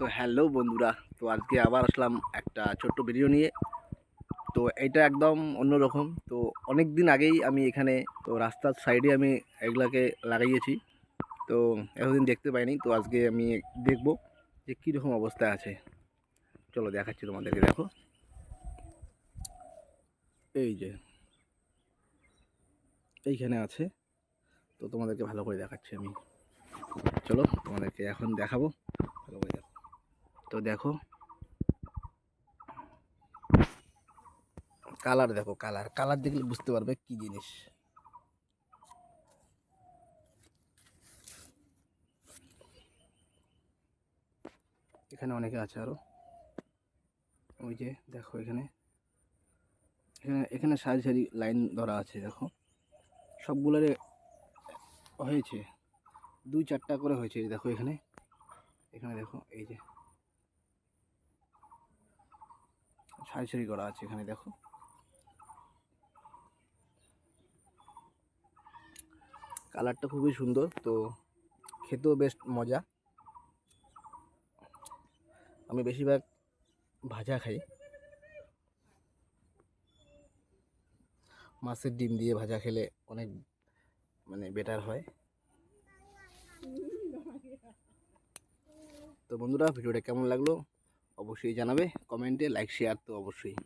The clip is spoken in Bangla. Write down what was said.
তো হ্যালো বন্ধুরা, তো আজকে আবার আসলাম একটা ছোট্ট ভিডিও নিয়ে। তো এটা একদম অন্যরকম। তো অনেক দিন আগেই আমি এখানে, তো রাস্তার সাইডে আমি এগুলাকে লাগাইয়েছি। তো এতদিন দেখতে পাইনি, তো আজকে আমি দেখব যে কীরকম অবস্থায় আছে। চলো দেখাচ্ছি তোমাদেরকে, দেখো। এই যে, এইখানে আছে। তো তোমাদেরকে ভালো করে দেখাচ্ছি আমি। চলো তোমাদেরকে এখন দেখাবো। তো দেখো। কালার দেখো কালার কালার দেখলে বুঝতে পারবে কি জিনিস। এখানে অনেকে আছে আরও। ওই যে দেখো এখানে। এখানে এখানে সারি সারি লাইন ধরা আছে, দেখো। সবগুলোরে হয়েছে। দুই চারটা করে হয়েছে দেখো এখানে। এখানে দেখো, এই যে সারি সারি করা আছে এখানে, দেখো। কালারটা খুবই সুন্দর, তো খেতেও বেশ মজা। আমি বেশিরভাগ ভাজা খাই। মাছের ডিম দিয়ে ভাজা খেলে অনেক মানে বেটার হয়। তো বন্ধুরা, ভিডিওটা কেমন লাগল? অবশ্যই জানাবে কমেন্টে লাইক শেয়ার তো অবশ্যই।